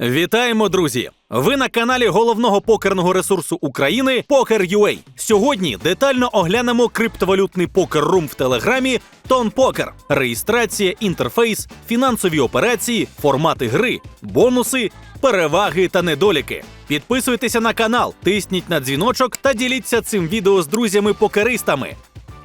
Вітаємо, друзі! Ви на каналі головного покерного ресурсу України Poker.ua. Сьогодні детально оглянемо криптовалютний покер-рум в телеграмі Тон Покер, реєстрація, інтерфейс, фінансові операції, формати гри, бонуси, переваги та недоліки. Підписуйтеся на канал, тисніть на дзвіночок та діліться цим відео з друзями-покеристами.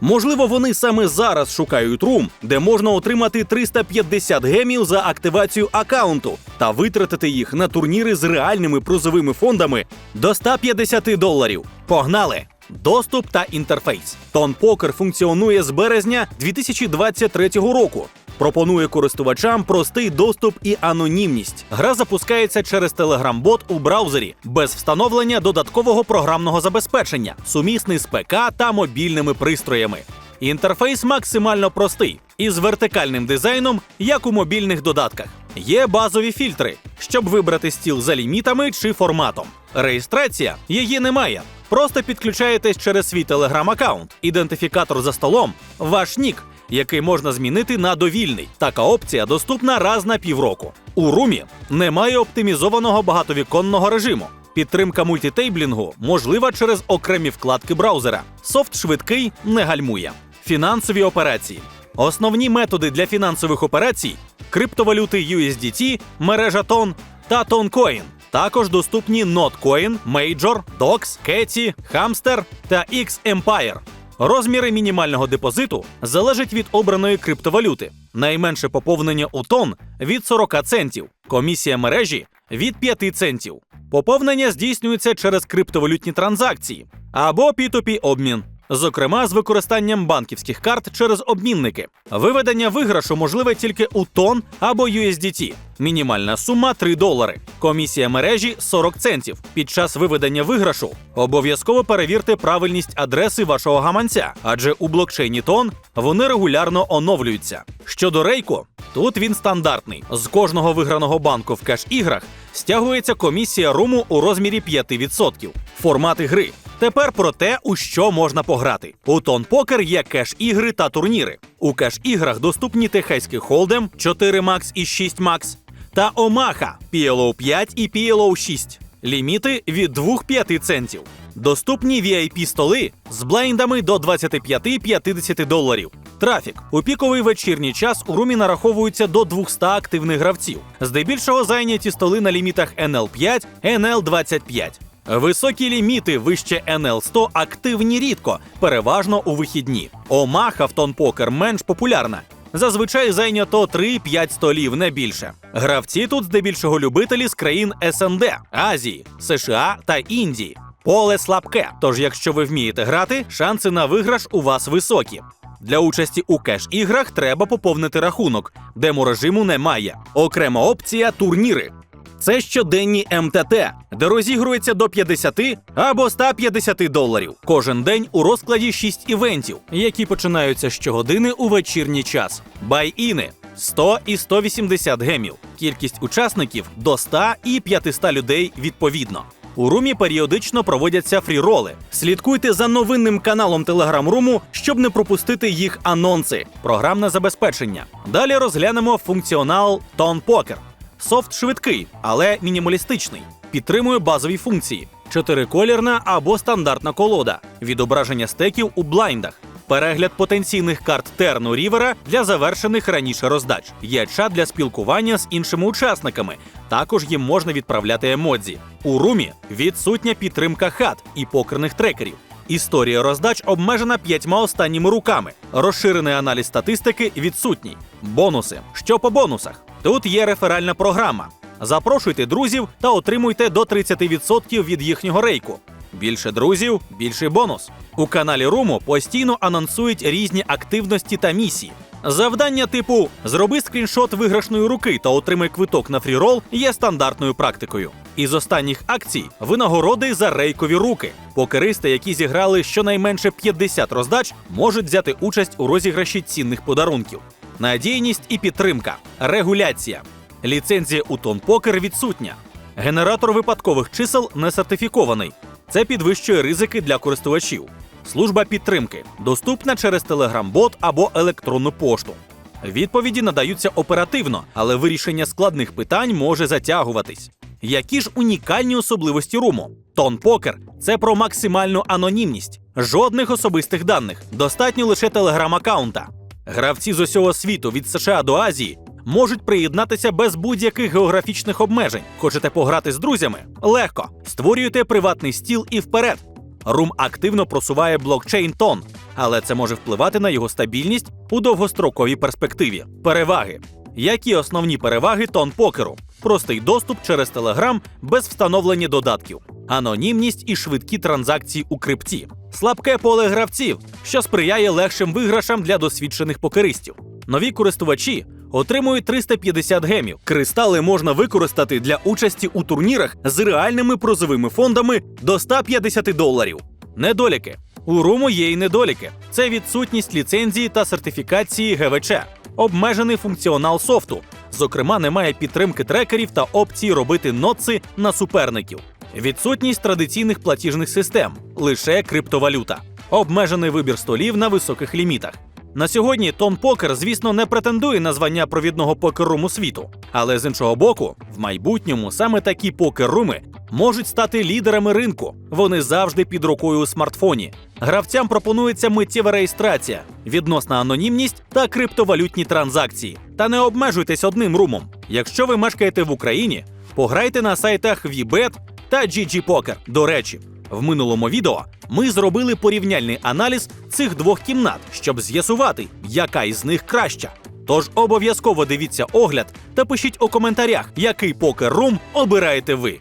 Можливо, вони саме зараз шукають рум, де можна отримати 350 гемів за активацію аккаунту та витратити їх на турніри з реальними призовими фондами до 150 доларів. Погнали! Доступ та інтерфейс. Тон Покер функціонує з березня 2023 року. Пропонує користувачам простий доступ і анонімність. Гра запускається через Telegram-бот у браузері без встановлення додаткового програмного забезпечення, сумісний з ПК та мобільними пристроями. Інтерфейс максимально простий із вертикальним дизайном, як у мобільних додатках. Є базові фільтри, щоб вибрати стіл за лімітами чи форматом. Реєстрація її немає. Просто підключаєтесь через свій телеграм-аккаунт, ідентифікатор за столом, ваш нік, який можна змінити на довільний. Така опція доступна раз на півроку. У румі немає оптимізованого багатовіконного режиму. Підтримка мультитейблінгу можлива через окремі вкладки браузера. Софт швидкий не гальмує. Фінансові операції. Основні методи для фінансових операцій криптовалюти USDT, мережа Тон та Тонкоін. Також доступні Notcoin, Major, Dox, Кеті, Hamster та X-Empire. Розміри мінімального депозиту залежать від обраної криптовалюти. Найменше поповнення у тон від 40 центів, комісія мережі від 5 центів. Поповнення здійснюється через криптовалютні транзакції або P2P обмін, зокрема з використанням банківських карт через обмінники. Виведення виграшу можливе тільки у тон або USDT. Мінімальна сума 3 долари. Комісія мережі 40 центів. Під час виведення виграшу обов'язково перевірте правильність адреси вашого гаманця, адже у блокчейні тон вони регулярно оновлюються. Щодо рейку, тут він стандартний. З кожного виграного банку в кеш-іграх стягується комісія руму у розмірі 5%. Формати гри. Тепер про те, у що можна пограти. У Тон Покер є кеш-ігри та турніри. У кеш-іграх доступні Техаський Холдем 4 Max і 6 Max та Омаха PLO 5 і PLO 6. Ліміти від 2-5 центів. Доступні VIP столи з блайндами до 25-50 доларів. Трафік у піковий вечірній час у румі нараховується до 200 активних гравців. Здебільшого зайняті столи на лімітах NL5, NL25. Високі ліміти вище NL100 активні рідко, переважно у вихідні. Омаха в тонпокер менш популярна. Зазвичай зайнято 3-5 столів, не більше. Гравці тут здебільшого любителі з країн СНД, Азії, США та Індії. Поле слабке. Тож, якщо ви вмієте грати, шанси на виграш у вас високі. Для участі у кеш-іграх треба поповнити рахунок, деморежиму немає. Окрема опція турніри. Це щоденні МТТ, де розігрується до 50 або 150 доларів. Кожен день у розкладі 6 івентів, які починаються щогодини у вечірній час. Бай-іни 100 і 180 гемів. Кількість учасників до 100 і 500 людей відповідно. У румі періодично проводяться фріроли. Слідкуйте за новинним каналом Телеграм-руму, щоб не пропустити їх анонси. Програмне забезпечення. Далі розглянемо функціонал Тон Покер. Софт швидкий, але мінімалістичний. Підтримує базові функції: чотириколірна або стандартна колода, відображення стеків у блайндах, перегляд потенційних карт Терну Рівера для завершених раніше роздач. Є чат для спілкування з іншими учасниками. Також їм можна відправляти емодзі. У румі відсутня підтримка хат і покерних трекерів. Історія роздач обмежена п'ятьма останніми руками. Розширений аналіз статистики відсутній. Бонуси. Що по бонусах? Тут є реферальна програма. Запрошуйте друзів та отримуйте до 30% від їхнього рейку. Більше друзів, більший бонус. У каналі Руму постійно анонсують різні активності та місії. Завдання типу Зроби скріншот виграшної руки та отримай квиток на фрірол є стандартною практикою. Із останніх акцій винагороди за рейкові руки. Покеристи, які зіграли щонайменше 50 роздач, можуть взяти участь у розіграші цінних подарунків. Надійність і підтримка, регуляція. Ліцензія у Тон Покер відсутня. Генератор випадкових чисел не сертифікований. Це підвищує ризики для користувачів. Служба підтримки доступна через Telegram-бот або електронну пошту. Відповіді надаються оперативно, але вирішення складних питань може затягуватись. Які ж унікальні особливості руму? Тон покер це про максимальну анонімність, жодних особистих даних, достатньо лише телеграм-аккаунта. Гравці з усього світу від США до Азії можуть приєднатися без будь-яких географічних обмежень. Хочете пограти з друзями? Легко. Створюєте приватний стіл і вперед. Рум активно просуває блокчейн тон, але це може впливати на його стабільність у довгостроковій перспективі. Переваги. Які основні переваги тон покеру? Простий доступ через Telegram без встановлення додатків, анонімність і швидкі транзакції у крипті, слабке поле гравців, що сприяє легшим виграшам для досвідчених покеристів. Нові користувачі отримують 350 гемів. Кристали можна використати для участі у турнірах з реальними прозовими фондами до 150 доларів. Недоліки. У Руму є й недоліки: це відсутність ліцензії та сертифікації ГВЧ, обмежений функціонал софту. Зокрема, немає підтримки трекерів та опції робити ноци на суперників, відсутність традиційних платіжних систем, лише криптовалюта, обмежений вибір столів на високих лімітах. На сьогодні Тон Покер, звісно, не претендує на звання провідного покер-руму світу. Але з іншого боку, в майбутньому саме такі покер-руми можуть стати лідерами ринку. Вони завжди під рукою у смартфоні. Гравцям пропонується миттєва реєстрація, відносна анонімність та криптовалютні транзакції. Та не обмежуйтесь одним румом. Якщо ви мешкаєте в Україні, пограйте на сайтах VBet та GG Poker. До речі, в минулому відео ми зробили порівняльний аналіз цих двох кімнат, щоб з'ясувати, яка із них краща. Тож обов'язково дивіться огляд та пишіть у коментарях, який покер-рум обираєте ви.